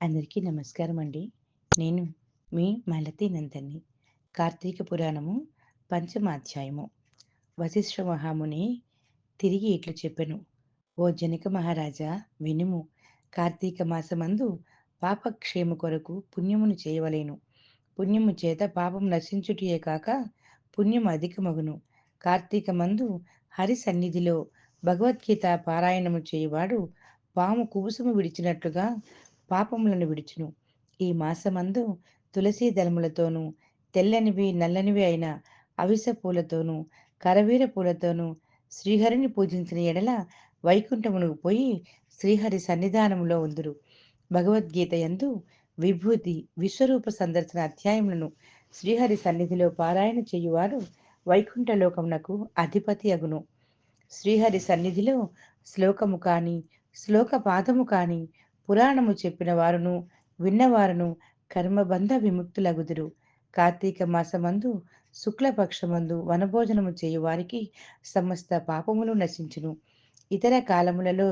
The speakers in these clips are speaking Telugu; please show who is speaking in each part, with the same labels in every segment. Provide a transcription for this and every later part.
Speaker 1: అందరికీ నమస్కారం అండి. నేను మీ మలతి నందని కార్తీక పురాణము పంచమాధ్యాయము. వశిష్ఠ మహాముని తిరిగి ఇట్లు చెప్పెను. ఓ జనక మహారాజా వినుము. కార్తీక మాసమందు పాపక్షేమ కొరకు పుణ్యమును చేయవలేను పుణ్యము చేత పాపం నశించుటియే కాక పుణ్యం అధికమగును. కార్తీకమందు హరి సన్నిధిలో భగవద్గీత పారాయణము చేయువాడు పాము కుబుసము విడిచినట్లుగా పాపములను విడుచును. ఈ మాసమందు తులసీ దళములతోనూ తెల్లనివి నల్లనివి అయిన అవిస పూలతోనూ కరవీర పూలతోనూ శ్రీహరిని పూజించిన ఎడల వైకుంఠమునకు పోయి శ్రీహరి సన్నిధానములో ఉందురు. భగవద్గీత యందు విభూతి విశ్వరూప సందర్శన అధ్యాయములను శ్రీహరి సన్నిధిలో పారాయణ చేయువారు వైకుంఠలోకమునకు అధిపతి అగును. శ్రీహరి సన్నిధిలో శ్లోకము కానీ శ్లోక పాదము కానీ పురాణము చెప్పిన వారును విన్నవారును కర్మబంధ విముక్తులగుదురు. కార్తీక మాసమందు శుక్లపక్షమందు వనభోజనము చేయువారికి సమస్త పాపములు నశించును. ఇతర కాలములలో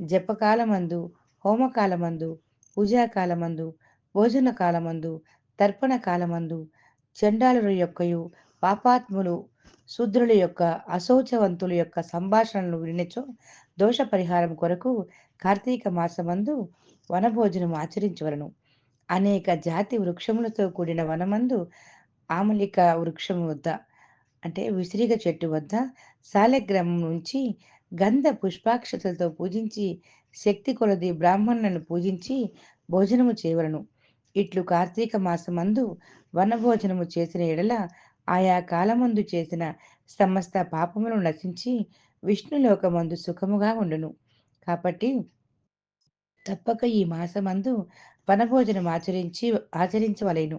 Speaker 1: జపకాలమందు హోమకాలమందు పూజాకాలమందు భోజన కాలమందు తర్పణ కాలమందు చండాలుల యొక్కయు పాపాత్ములు శూద్రుల యొక్క అశౌచవంతుల యొక్క సంభాషణలు వినిచో దోష పరిహారం కొరకు కార్తీక మాసమందు వనభోజనం ఆచరించవలను. అనేక జాతి వృక్షములతో కూడిన వనమందు ఆమలిక వృక్షము వద్ద అంటే విసిరిక చెట్టు వద్ద శాలగ్రామం నుంచి గంధ పుష్పాక్షతలతో పూజించి శక్తి కొలది బ్రాహ్మణులను పూజించి భోజనము చేయవలను. ఇట్లు కార్తీక మాసమందు వనభోజనము చేసిన ఎడల ఆయా కాలమందు చేసిన సమస్త పాపములు నశించి విష్ణులోకమందు సుఖముగా ఉండును. కాబట్టి తప్పక ఈ మాసమందు వనభోజనం ఆచరించి ఆచరించవలెను.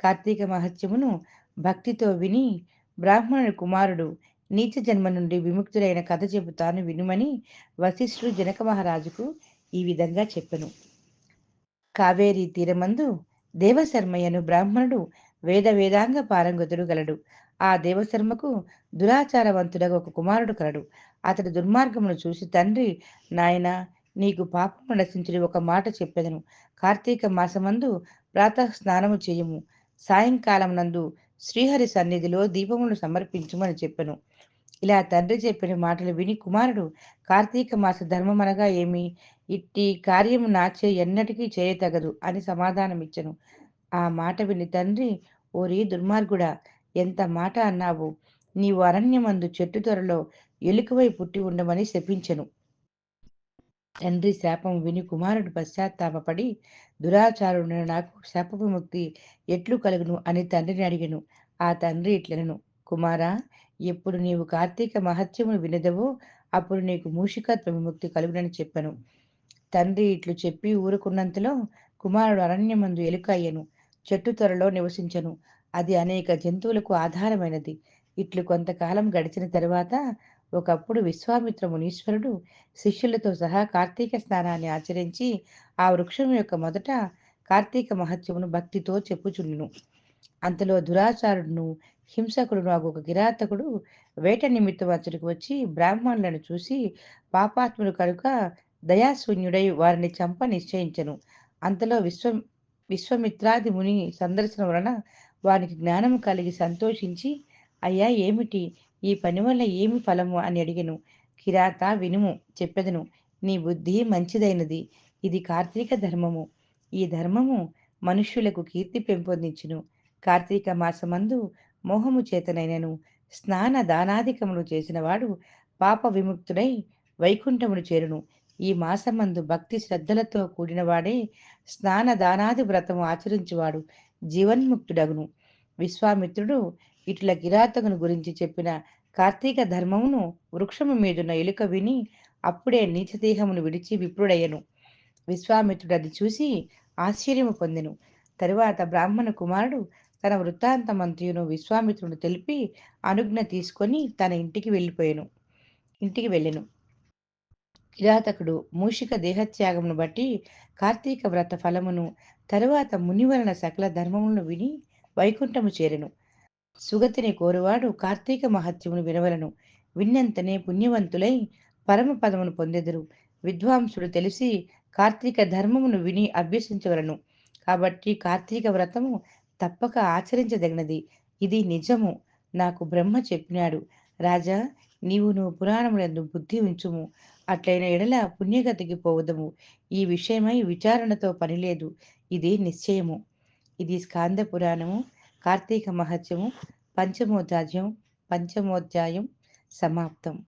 Speaker 1: కార్తీక మహత్యమును భక్తితో విని బ్రాహ్మణుని కుమారుడు నీచ జన్మ నుండి విముక్తుడైన కథ చెబుతాను వినుమని వశిష్ఠుడు జనక మహారాజుకు ఈ విధంగా చెప్పెను. కావేరీ తీరమందు దేవశర్మయ్యను బ్రాహ్మణుడు వేద వేదాంగ పారంగతుడు గలడు. ఆ దేవశర్మకు దురాచారవంతుడగా ఒక కుమారుడు కలడు. అతడు దుర్మార్గమును చూసి తండ్రి నాయనా నీకు పాపము నశించుడి ఒక మాట చెప్పెదను. కార్తీక మాసమందు ప్రాతః స్నానము చేయము సాయంకాలం నందు శ్రీహరి సన్నిధిలో దీపములు సమర్పించుమని చెప్పెను. ఇలా తండ్రి చెప్పిన మాటలు విని కుమారుడు కార్తీక మాస ధర్మమనగా ఏమి? ఇట్టి కార్యము నాచే ఎన్నటికీ చేయతగదు అని సమాధానమిచ్చను ఆ మాట విని తండ్రి ఓరి దుర్మార్గుడా ఎంత మాట అన్నావు? నీవు అరణ్యమందు చెట్టు త్వరలో ఎలుకవై పుట్టి ఉండమని శపించెను. తండ్రి శాపం విని కుమారుడు పశ్చాత్తాపపడి దురాచారుడు నాకు శాప విముక్తి ఎట్లు కలుగును అని తండ్రిని అడిగను ఆ తండ్రి ఇట్లనను కుమారా ఎప్పుడు నీవు కార్తీక మహత్యమును వినదవో అప్పుడు నీకు మూషికత్వ విముక్తి కలుగునని చెప్పను తండ్రి ఇట్లు చెప్పి ఊరుకున్నంతలో కుమారుడు అరణ్యమందు ఎలుక అయ్యెను. చెట్టు త్వరలో నివసించను అది అనేక జంతువులకు ఆధారమైనది. ఇట్లు కొంతకాలం గడిచిన తరువాత ఒకప్పుడు విశ్వామిత్ర మునీశ్వరుడు శిష్యులతో సహా కార్తీక స్నానాన్ని ఆచరించి ఆ వృక్షం యొక్క మొదట కార్తీక మహత్యమును భక్తితో చెప్పుచుండును. అంతలో దురాచారుడును హింసకుడును ఒక కిరాతకుడు వేట నిమిత్తం అతడికి వచ్చి బ్రాహ్మణులను చూసి పాపాత్ములు కనుక దయాశూన్యుడై వారిని చంప నిశ్చయించెను. అంతలో విశ్వ విశ్వమిత్రాది ముని సందర్శన వలన వానికి జ్ఞానము కలిగి సంతోషించి అయ్యా ఏమిటి? ఈ పని వల్ల ఏమి ఫలము? అని అడిగను కిరాత వినుము చెప్పెదను. నీ బుద్ధి మంచిదైనది. ఇది కార్తీక ధర్మము. ఈ ధర్మము మనుష్యులకు కీర్తి పెంపొందించును. కార్తీక మాసమందు మోహము చేతనైనను స్నాన దానాధికములు చేసినవాడు పాప విముక్తుడై వైకుంఠమును చేరును. ఈ మాసమందు భక్తి శ్రద్ధలతో కూడినవాడే స్నాన దానాది వ్రతము ఆచరించువాడు జీవన్ముక్తుడగును. విశ్వామిత్రుడు ఇట్ల కిరాతకును గురించి చెప్పిన కార్తీక ధర్మమును వృక్షము మీదున్న ఎలుక విని అప్పుడే నీచదేహమును విడిచి విప్రుడయ్యను విశ్వామిత్రుడు అది చూసి ఆశ్చర్యము పొందెను. తరువాత బ్రాహ్మణ కుమారుడు తన వృత్తాంతమంతయును విశ్వామిత్రుడు తెలిపి అనుజ్ఞ తీసుకొని తన ఇంటికి వెళ్ళిపోయాను ఇంటికి వెళ్ళెను. కిరాతకుడు మూషిక దేహత్యాగమును బట్టి కార్తీక వ్రత ఫలమును తరువాత మునివలన సకల ధర్మములను విని వైకుంఠము చేరెను. సుగతిని కోరువాడు కార్తీక మహత్యమును వినవలను. విన్నంతనే పుణ్యవంతులై పరమ పదమును పొందెదరు. విద్వాంసుడు తెలిసి కార్తీక ధర్మమును విని అభ్యసించవలను కాబట్టి కార్తీక వ్రతము తప్పక ఆచరించదగినది ఇది నిజము నాకు బ్రహ్మ చెప్పినాడు రాజా నీవు నువ్వు పురాణములందు బుద్ధి ఉంచుము అట్లైన ఎడల పుణ్యగతికి పోవదము. ఈ విషయమై విచారణతో పనిలేదు ఇది నిశ్చయము. ఇది స్కాంద పురాణము కార్తీక మహత్యము పంచమోధ్యాయం పంచమోధ్యాయం సమాప్తం.